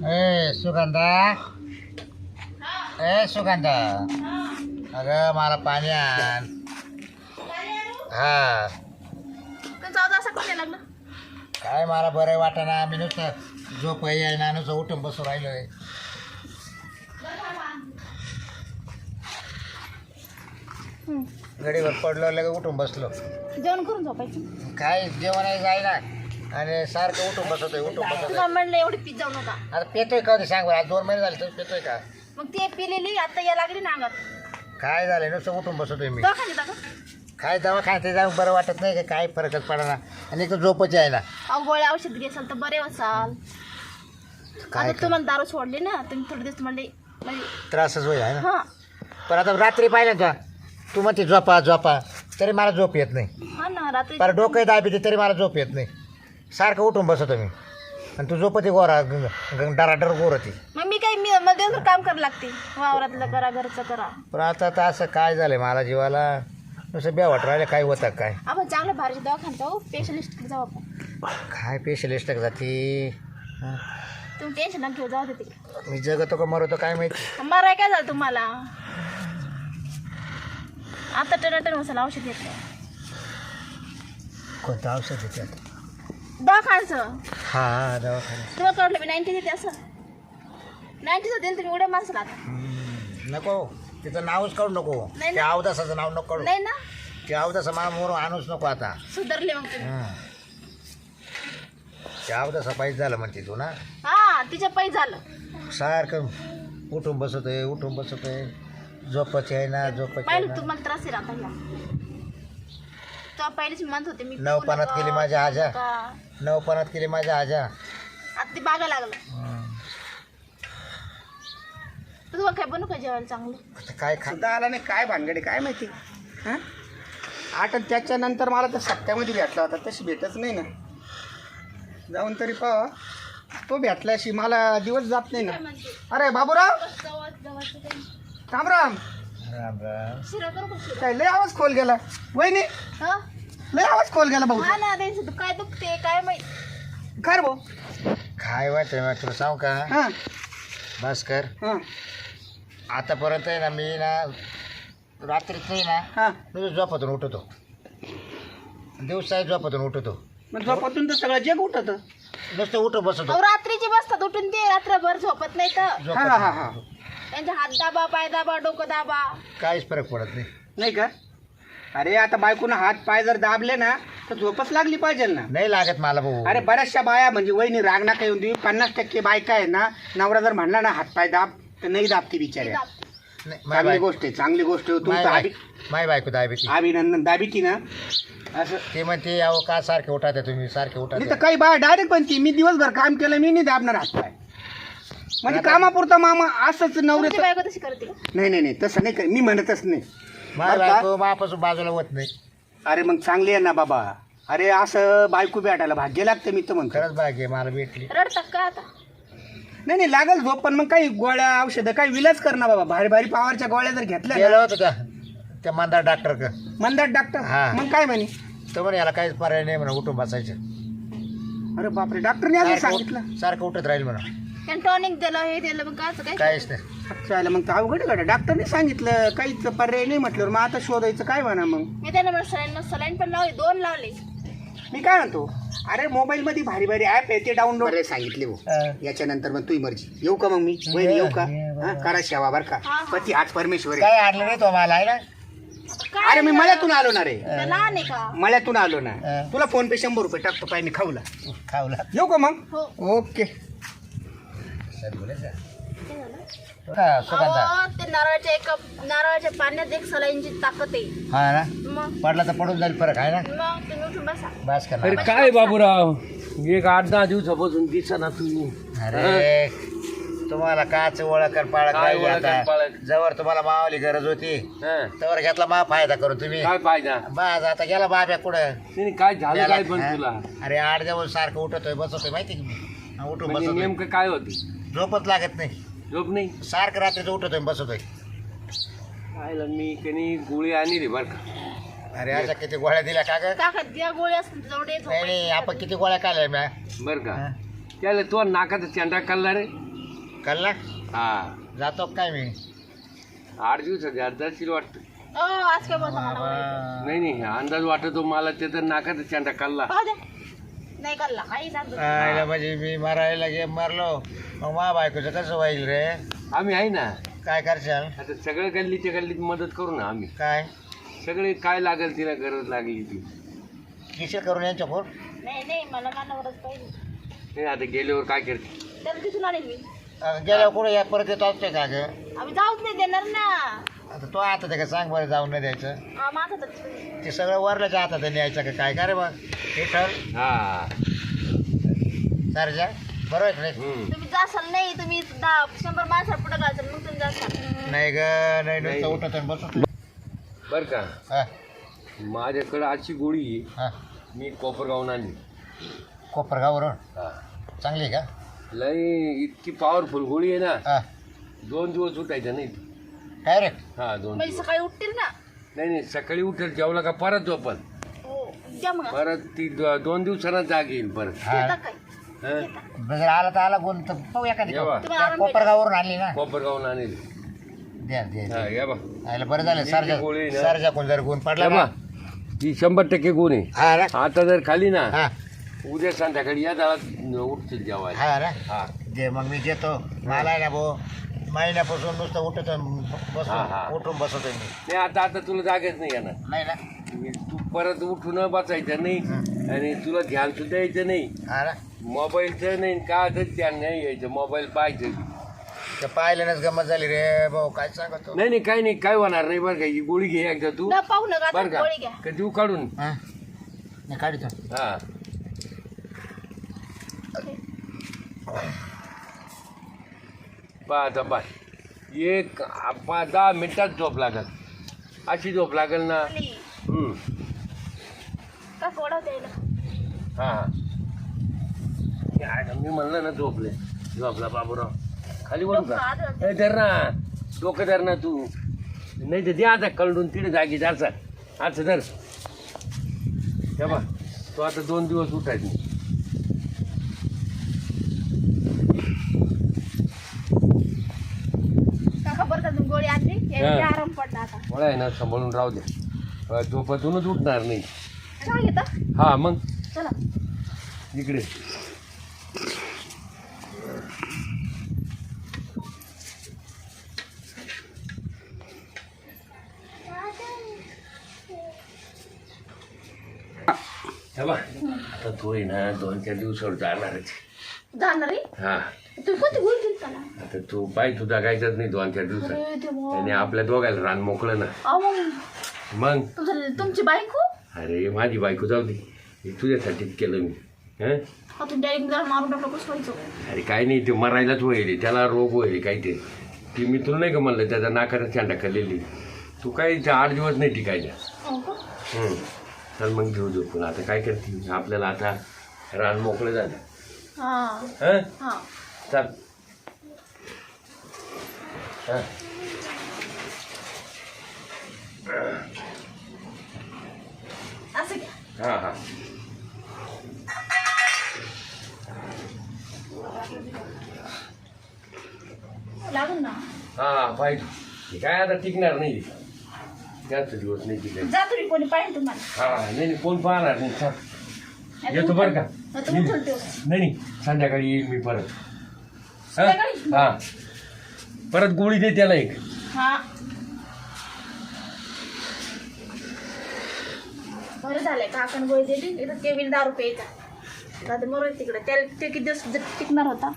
ए सुगंधा. ए सुगंधा. अगं मला पाणी आण. हा. जाऊ असं लागलं? काय मला बरं वाटेना मी नुसतं झोप आहे ना नुसतं उठून बसून राहिलोय. हं. गडीवर पडलो लगेच उठून बसलो. जेवण करून झोपायचं. काय जेवण आहे जायला आणि सारखं उठून बसतोय उठून बसतोय तुला म्हणलं एवढी पीत जाऊ नका. आता पेतोय का होते सांग बरं आज दोन महिने झाले तर पेतोय का? मग ते पिलेली आता या लागली ना अंगात. काय झालंय? नुसतं उठून बसतोय मी. काय दवाखान्यात ते जाऊन बरं वाटत नाही का? काय फरकच पडणार आणि एक तर झोपच आहे ना अहो गोळ्या औषध घेसाल तर बरे वसाल काय आता तुम्हाला दारू सोडली ना तुम्ही थोडे दिवस म्हणले म्हणजे त्रासच होईल आहे ना? हा. पण आता रात्री पाहिलं ना तू म्हणते झोपा झोपा तरी मला झोप येत नाही. हा ना रात्री पर डोकं दाबी तरी मला झोप येत नाही. सारखं उठून बसतो मी. आणि तू झोपती गोरा डराडर गोर होती मग मी काय मी मला दिवसभर काम करायला लागते. वावरातलं करा घरचं करा. पण आता तर असं काय झालंय मला जीवाला? नुसतं बेवाट राहिलं काय होतं काय? आपण चांगलं भारीचे दवाखान्यात जाऊ स्पेशलिस्टकडे जाऊ आपण. काय पेशलिस्ट जाती? हं. तुम्ही टेन्शन नका घेऊ जाऊ दे तिकडे. मी जगतो का मरतो काय माहिती? मराय काय झालं तुम्हाला? आता टनाटन मसाला औषध घेतलं कोणतं औषध देते आता हा हा दवाखाना तुला कळलं मी नाईन्टी देते असं? नाईन्टीचं देईल तुम्ही उड्या हम्म, नको. तिचं नावच काढू नको. नाही त्या अवदासाचं नाव नको काढू. नाही ना? ते अवदासा मा मोर आणूच नको आता. सुधारले मग तुम्ही. ते अवदासा पाहिजे झालं म्हणते तू ना? हा तिच्या पै झालं. सारखं उठून बसतोय उठून बसतोय. झोपच आहे ना झोपच आहे पाहिलं ना. तुम्हाला त्रास आहे आता ह्या. तेव्हा पहिलेच म्हणत होते मी पिऊ नका, केली माझ्या आजा. नका. नवपणात केली माझ्या आजा. आता ते बागा लागलं. तर तुम्हाला काय बनू का जेवायला चांगलं? आता काय खा सुद्धा आला नाही काय भानगडे काय माहिती? हां? आठ आणि त्याच्यानंतर मला तर सप्त्यामध्ये भेटला होता तशी भेटच नाही ना. जाऊन तरी पाहा. तो भेटल्याशी मला दिवस जात नाही ना. अरे बाबूराव! राम राम. राम राम. शिरा करू का शिरा? काय लय आवाज खोल गेला. वहिनी! हा? लय आवाज खोल गेला भाऊ. हा ना त्यांचं तू काय दुखते काय माहीत. कर भाऊ. काय वाटतं मग तुला सांगू का? हां. भास्कर हां. आतापर्यंत आहे ना मी ना रात्रीच नाही ना हां. मी झोपातून उठतो. दिवसाही झोपातून उठतो. मग झोपातून तर सगळं जग उठत. नुसतं उठून बसतो. अहो रात्रीची बसतात उठून ते रात्रभर झोपत नाही तर. हा हा हा. हा. त्यांच्या हात दाबा पाय दाबा डोकं दाबा. काहीच फरक पडत नाही. नाही का? अरे आता बायकोनं हात पाय जर दाबले ना तर झोपच लागली पाहिजे ना. नाही लागत मला भाऊ. अरे बऱ्याचशा बाया म्हणजे वहिनी राग नका येऊन देऊ. पन्नास टक्के बायका आहे ना नवरा जर म्हणला ना हातपाय दाब तर नाही दाबती बिचाऱ्या. नाही, माय चांगली गोष्ट आहे चांगली गोष्ट आहे. माय तुमचं बाय- अभि- माय बायको दाबीती. अभिनंदन दाबीती ना. असं. ते म्हणते अहो का सारखे उठाते तुम्ही? सारखे नाही तर उठाते काही बाया डायरेक्ट म्हणते मी दिवसभर काम केलं मी नाही दाबणार हातपाय म्हणजे कामापुरता मामा असंच तुमची नवऱ्याचं बायको तशी करते का? नाही नाही नाही तसं नाही कर- मी म्हणतच नाही. माय बरं का? बायको मापासून बाजूला होत नाही. अरे मग चांगली आहे ना बाबा. अरे असं बायको भेटायला भाग्य लागतं मी तर म्हणतो. खरंच भाग्य आहे, मला भेटली. रडतात का आता? नाही नाही लागल झोप पण मग काही गोळ्या औषधं काही विलाज कर ना बाबा. भारी भारी पावरच्या गोळ्या जर घेतल्या ना, गेलो होतो त्या त्या मंदार डॉक्टर का मंदार डॉक्टर? हा. मग काय म्हणे? तर म्हणे याला काहीच पर्याय नाही म्हणा उठून बसायचं. अरे बापरे डॉक्टरने आधी सारखं सांगितलं. उठ- सारखं उठत राहील म्हणा त्यानं टॉनिक दिलं हे दिलं मग काय काय काहीच नाही. अच्छा आलं मग तर अवघड आहे का डॉक्टरने सांगितलं काहीच पर्याय नाही म्हटल्यावर मग आता शोधायचं काय म्हणा मग? मी त्यांना म्हणून सलाईन सलाईन पण लावले दोन लावले. मी काय म्हणतो? अरे मोबाईल मध्ये भारी भारी ऍप आहे ते डाउनलोड सांगितले हो. याच्यानंतर मग तुझी मर्जी. येऊ का मग मी? वहिनी येऊ का? हा, करा सेवा बर का. पती हाच परमेश्वर आहे. काय आणलं नाही तो मला आहे ना? काय अरे मी मळ्यातून आलो ना रे. ते लहान आहे का? मळ्यातून आलो ना. हा. तुला फोन पे शंभर रुपये टाकतो पाय मी खाऊला. खावला येऊ का मग? हो. ओके. हा सुगंधा. अहो, ते नारळाच्या एका नारळाच्या पाण्यात एक सलाईनची ताकद आहे. हा ना? मग? पडला तर पडून जाईल फरक आहे ना? मग तुम्ही उठून बसा. बस कर अरे काय बाबूराव? एक आठ दहा दिवसापासून दिसना तू अरे तुम्हाला काच ओळख पाळक काय राहिली ओळख आता. पाळख? जवळ तुम्हाला मावाली गरज होती. हं. तवर घेतला मा फायदा करून तुम्ही. काय पाहिजे बाज आता गेला बाब्या कुठं? तिने काय झालं काय पण हा? तुला? अरे आठ दिवस सारखं उठतोय बसतोय माहिती की मी? हा, उठून म्हणजे बसतोय. नेमकं काय होती? झोपच लागत नाही. झोप नाही. सारखं रात्रीचं उठतोय बसतोय. पाहिलं मी कनी गोळी आणि रे बर का. अरे अशा किती गोळ्या दिल्या का ग? ताकद द्या गोळी असतील जवळ नाही नाही आपण किती गोळ्या खाल्ल्या म्या? बर का. हा? त्याला तो नाकाचा चेंडा काढला रे. कल्ला हा. जातो काय मी? आठ आत जाशील वाटतं. ओ आज काय बोलता मला बाबा. नाही नाही अंदाज वाटतो मला ते तर नाकात चांटा काढला पाहू द्या. नाही सांगतो. आयला म्हणजे मी मारायला गेम मारलो. मग मा बायकोचं कसं होईल रे? आम्ही आहे ना. काय करशाल? आता सगळं गल्लीच्या गल्लीत मदत करू ना आम्ही. काय? सगळे काय लागेल तिला गरज लागली ती. किशोर करून यांच्या फोन? नाही नाही मला मानवरच पाहिजे. नाही आता गेल्यावर काय करते? त्याला तिथून आणेल मी. गेल्यावर कुठे या परत येतो असते का ग? आम्ही जाऊच नाही देणार ना. आता तो आता ते का? सांग बरं जाऊन नाही द्यायचं. हा, माझं तर ते सगळं वरल्याच्या हातात आहे न्यायचं का काय? का रे मग? हे ठर हा. सरजा बरोबर आहे का नाही? हम्म. तुम्ही जासाल नाही तुम्ही दहा शंभर माणसाला पुढे घालसाल मग तुम्ही जासाल. नाही ग नाही नुसतं नाही. उठत आणि बसत बर का? हा. माझ्याकडे आजची गोळी आहे. हा. मी कोपरगावून आणली. कोपरगाववरून? हा. चांगली आहे का? लय इतकी पॉवरफुल गोळी आहे ना. हा. दोन दिवस उठायचं नाही काय रे हा दोन म्हणजे दिवस. सकाळी उठतील ना? नाही नाही सकाळी उठेल जेवला का परत झोपल. हो द्या मग. परत ती दो- दोन दिवसांना जाग येईल परत. हा. देता काय? हं? जर आला तर आला बोल तर पाहू एखादी येवा. तुम्हाला आराम कोपरगाववरून आणली ना. कोपरगावून आणेल. द्या द्या हा द्या. या बा. आयला बरं झालं सरजा जी गोळी ना. सरजा कोण जर गुण पडला या ना. बा ही शंभर टक्के गुण आहे. हा ना. आता जर खाली ना हा. उद्या संध्याकाळी या जाळात उठतील जेवायला. हा ना? हा. दे मग मी देतो. मला आहे ना भाऊ महिन्यापासून नुसतं उठत हा, हा. बसतो उठून बसवतो मी. नाही आता आता तुला जागेच नाही येणार. नाही ना? तू परत उठून बसायचं नाही आणि तुला ध्यान सुद्धा यायचं नाही. हा ना? मोबाईलचं नाही का ध्यान नाही यायचं. मोबाईल पाहायचं ते पाहिल्यानंच गमत झाली रे भाऊ काय सांगतो? नाही नाही काही नाही काय होणार नाही बरं का. ही गोळी घे एकदा तू. न पाहू नका बरं का? गोळी घ्या. का देऊ काढून हा. नाही काढतो. हा. आता पाय एक पा दहा मिनिटात झोप लागल. अशी झोप लागल ना. हम्म. का कोडा द्यायला हा. मी म्हणलं ना झोपले. झोपला बाबूराव. खाली वळू का. ए, धर ना. डोकं धर ना तू. नाही तर दे आता कळडून तिथे जागी. जायचा असं धर. हे बा तो आता दोन दिवस उठायच नाही काका बरं का तुम्ही गोळी आणली हा. यायला आराम मला आहे ना सांभाळून राहू द्या झोपातूनच उठणार नाही. घेता हा मग. चला. इकडे. हे. आता तो आहे ना दोन चार दिवसावर जाणारच जाणार रे हा. तुम्ही कोणती गोळी आता तू पाय तू जगायचंच नाही दोन चार दिवसात. अरे देवा. आणि आपल्या दोघायला रान मोकळं ना. अहो, मग? तुमचं तुमची बायको? अरे माझी बायको जाऊ दे. हे तुझ्यासाठीच केलं मी. हं? तुम्ही डायरेक्ट जरा मारून टाकलं कसं व्हायचं? अरे काय नाही ते मरायलाच होईल त्याला रोग होईल काहीतरी ती? मी तुला नाही का म्हणलं त्याचा नाकाला चांडा खाल्लेली. तू काही इथे आठ दिवस नाही टिकायच्या हो का? हं. चल मग घेऊ झोपून. आता काय करते? आपल्याला आता रान मोकळं झालं. हा. हं? हा. चल. असं घ्या हा. हा लागून ना हा पाहिजे काय आता टिकणार नाही? जास्त दिवस नाही कोणी पाहिजे तुम्हाला? हा नाही नाही कोण पाहणार नाही? येतो बरं का? नाही. नाही नाही. संध्याकाळी येईल मी परत. हं? संध्याकाळी? हा. परत गोळी दे त्याला एक. हा. बरं झालंय काकण गोळी दिली. इथं केविल दारू प्यायचा. दादा मरू तिकडे. त्याला ते किती दिवस टिकणार होता?